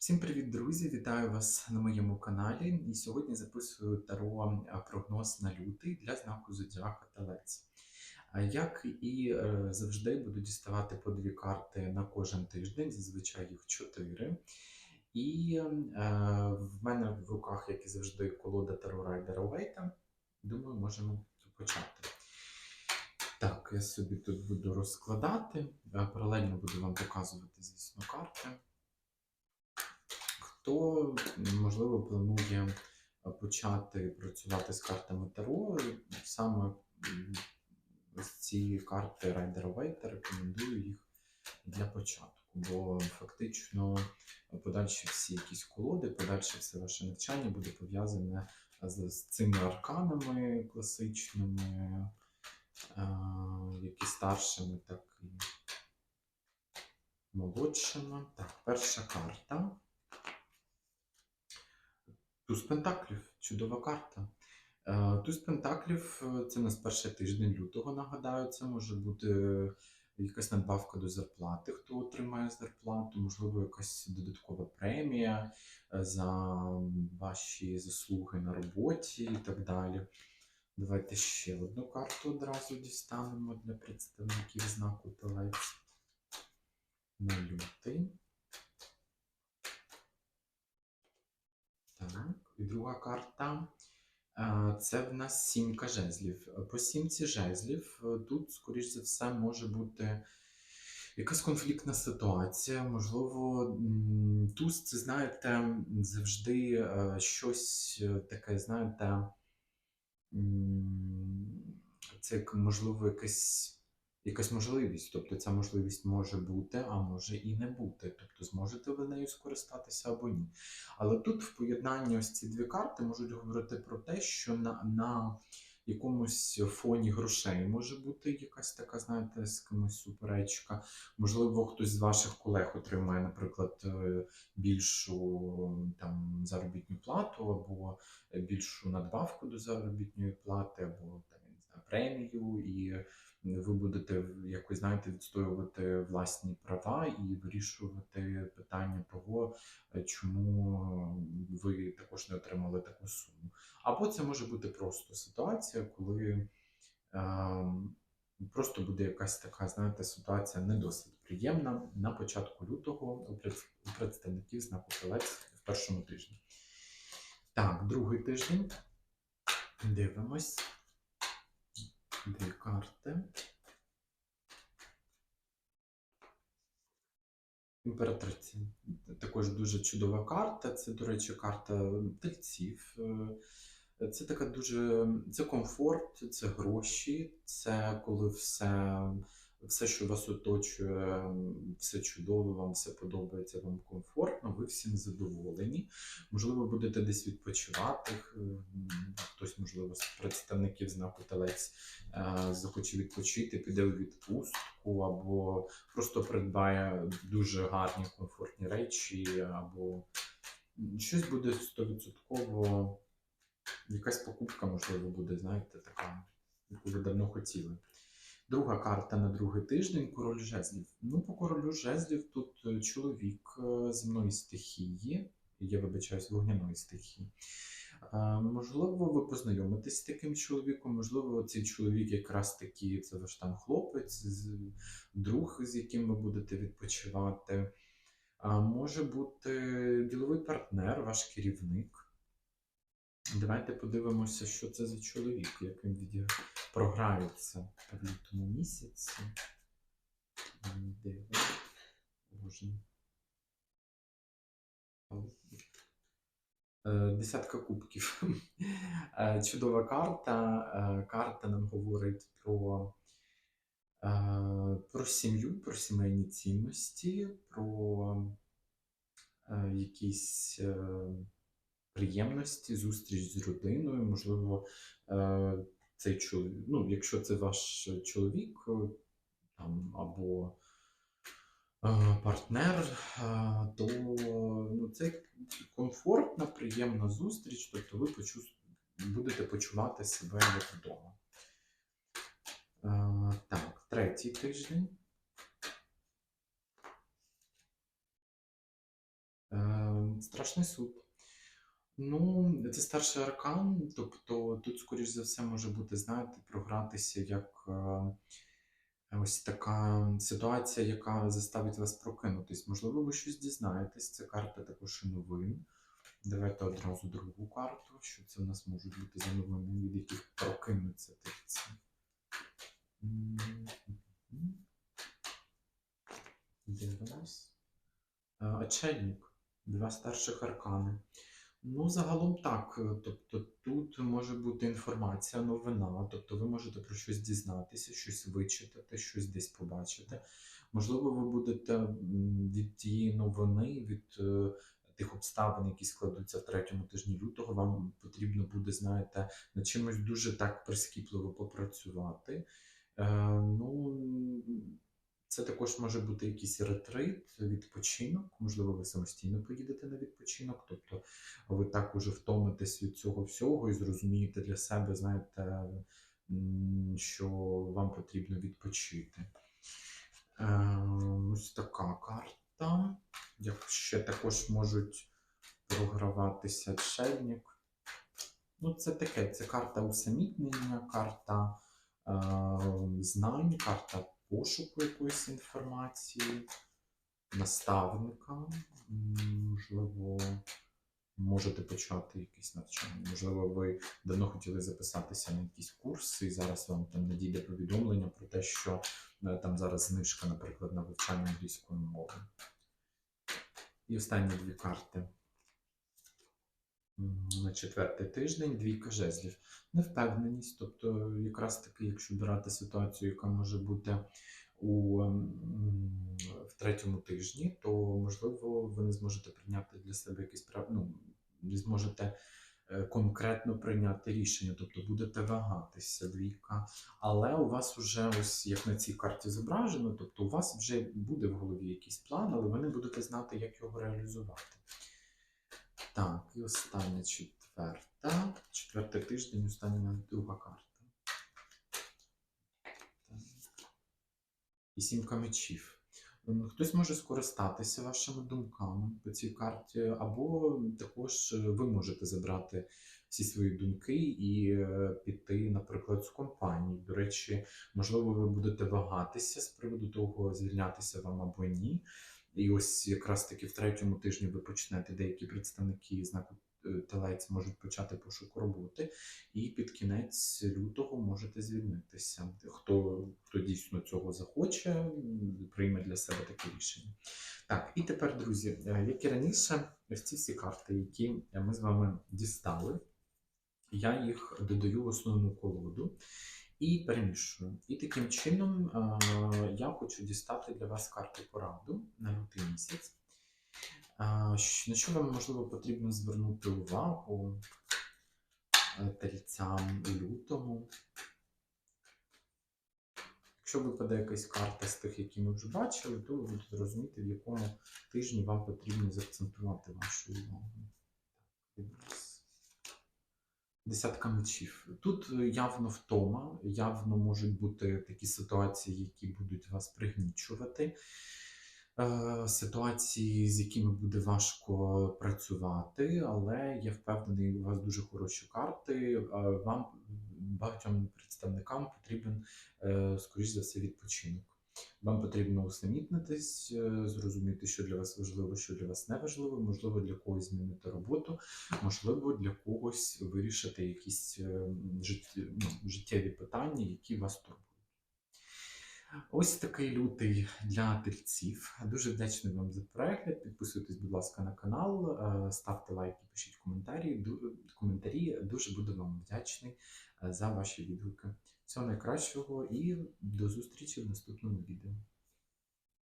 Всім привіт, друзі! Вітаю вас на моєму каналі. І сьогодні записую таро прогноз на лютий для знаку Зодіака Телець. А Як і е, завжди, буду діставати по дві карти на кожен тиждень, зазвичай їх чотири. І е, в мене в руках, як і завжди, колода Таро Райдера Уейта. Думаю, можемо почати. Так, я собі тут буду розкладати. Е, Паралельно буду вам показувати, звісно, карти. Хто, можливо, планує почати працювати з картами Таро, саме м, ось ці карти Райдера Вейта рекомендую їх для початку, бо фактично подальші всі якісь колоди, подальше все ваше навчання буде пов'язане з, з цими арканами класичними, е, як і старшими, так і молодшими. Так, перша карта. Туз Пентаклів, чудова карта. Е, Туз Пентаклів е, це у нас перший тиждень лютого, нагадаю, це може бути якась надбавка до зарплати, хто отримає зарплату, можливо, якась додаткова премія е, за ваші заслуги на роботі і так далі. Давайте ще одну карту одразу дістанемо для представників знаку Телець. На лютий. Так, і друга карта. Е, Це в нас сімка жезлів. По сімці жезлів е, тут, скоріш за все, може бути якась конфліктна ситуація. Можливо, туз, це, знаєте, завжди е, щось таке, знаєте, це можливо якась. Якась можливість, тобто ця можливість може бути, а може і не бути. Тобто зможете ви нею скористатися або ні. Але тут в поєднанні ось ці дві карти можуть говорити про те, що на, на якомусь фоні грошей може бути якась така, знаєте, з кимось суперечка. Можливо, хтось з ваших колег отримає, наприклад, е, більшу там заробітну плату, або більшу надбавку до заробітної плати, або там премію і ви будете якось знаєте відстоювати власні права і вирішувати питання того, е, чому ви також не отримали таку суму. Або це може бути просто ситуація, коли е, просто буде якась така, знаєте, ситуація не досить приємна на початку лютого у представників знаку Телець в першому тижні. Так, другий тиждень. Дивимось. Дві карти. Імператриця. Також дуже чудова карта. Це, до речі, карта тельців. Е, Це така дуже це комфорт, це гроші, це коли все, все, що вас оточує, все чудово, вам все подобається, вам комфортно, всім задоволені. Можливо, будете десь відпочивати. Хтось, можливо, з представників знаку телець е, захоче відпочити, піде у відпустку, або просто придбає дуже гарні комфортні речі, або щось буде стовідсотково, якась покупка, можливо, буде, знаєте, така, яку ви давно хотіли. Друга карта на другий тиждень король жезлів. Ну, по королю жезлів тут е, чоловік е, земної стихії, я вибачаюсь, вогняної стихії. Е, Можливо, ви познайомитесь з таким чоловіком, можливо, цей чоловік якраз таки це ваш там хлопець, друг, з яким ви будете відпочивати. Може бути діловий партнер, ваш керівник. Давайте подивимося, що це за чоловік, як він віді... програється в лютому місяці. Е, Десятка кубків. Е, Чудова карта. Е, Карта нам говорить про, про сім'ю, про сімейні цінності, про якісь приємності, зустріч з родиною. Можливо, е, цей чоловік, ну, якщо це ваш чоловік е, там, або е, партнер, то ну, це комфортна, приємна зустріч, тобто ви почу- будете почувати себе як вдома. Так, третій тиждень. Страшний суд. Ну, це старший аркан, тобто тут, скоріш за все, може бути, знаєте, програтися як е, ось така ситуація, яка заставить вас прокинутись. Можливо, ви щось дізнаєтесь. Це карта також і новин. Давайте одразу другу карту. Що це в нас можуть бути за новини, від яких прокинуться тельці. М, Дивимось. Е, Очельник. Два старших аркани. Ну, загалом так. е, Тобто тут може бути інформація, новина, тобто ви можете про щось дізнатися, щось вичитати, щось десь побачити. Можливо, ви будете від тієї новини, від е, тих обставин, які складуться в третьому тижні лютого, вам потрібно буде, знаєте, над чимось дуже так прискіпливо попрацювати. Е, ну, це також може бути якийсь ретрит, відпочинок. Можливо, ви самостійно поїдете на відпочинок, тобто ви так уже втомитесь від цього всього і зрозумієте для себе, знаєте, що вам потрібно відпочити. Е, Ось така карта. Як ще також можуть програватися чельник. Ну, це таке, це карта усамітнення, карта е, знань, карта пошуку якоїсь інформації, наставника. Можливо, можете почати якісь навчання. Можливо, ви давно хотіли записатися на якісь курси, і зараз вам там надійде повідомлення про те, що е, там зараз знижка, наприклад, на вивчання англійської мови. І останні дві карти. На четвертий тиждень двійка жезлів. Невпевненість, тобто, якраз таки, якщо брати ситуацію, яка може бути у, в третьому тижні, то можливо ви не зможете прийняти для себе якісь прав... ну, не зможете е, конкретно прийняти рішення, тобто будете вагатися двійка. Але у вас вже ось як на цій карті зображено, тобто у вас вже буде в голові якийсь план, але ви не будете знати, як його реалізувати. Так, і остання четверта. Четвертий тиждень, остання друга карта. Так. І сімка мечів. Хтось може скористатися вашими думками по цій карті, або також е, ви можете забрати всі свої думки і е, піти, наприклад, з компанії. До речі, можливо, ви будете вагатися з приводу того, звільнятися вам або ні. І ось якраз таки в третьому тижні ви почнете деякі представники знаку е, телець можуть почати пошук роботи, і під кінець лютого можете звільнитися. Хто, хто дійсно цього захоче, прийме для себе таке рішення. Так, і тепер, друзі, е, як і раніше, ось ці всі карти, які ми з вами дістали, я їх додаю в основну колоду і перемішую. І таким чином е, я хочу дістати для вас карту пораду на лютий місяць. Е, На що вам можливо потрібно звернути увагу е, тельцям лютому? Якщо випаде якась карта з тих, які ми вже бачили, то ви будете розуміти, в якому тижні вам потрібно заакцентувати вашу увагу. Так, дивимось. Десятка мечів. Тут е, явно втома, явно можуть бути такі ситуації, які будуть вас пригнічувати. Е, Ситуації, з якими буде важко працювати, але я впевнений, у вас дуже хороші карти. Е, Вам багатьом представникам потрібен, скоріш за все, відпочинок. Вам потрібно усамітнитись, е, зрозуміти, що для вас важливо, що для вас не важливо. Можливо, для когось змінити роботу, можливо, для когось вирішити якісь е, життєві, ну, питання, які вас турбують. Ось такий лютий для тельців. Дуже вдячний вам за перегляд. Підписуйтесь, будь ласка, на канал, е, ставте лайки, пишіть коментарі. Коментарі. Дуже буду вам вдячний за ваші відгуки. Всього найкращого і до зустрічі в наступному відео.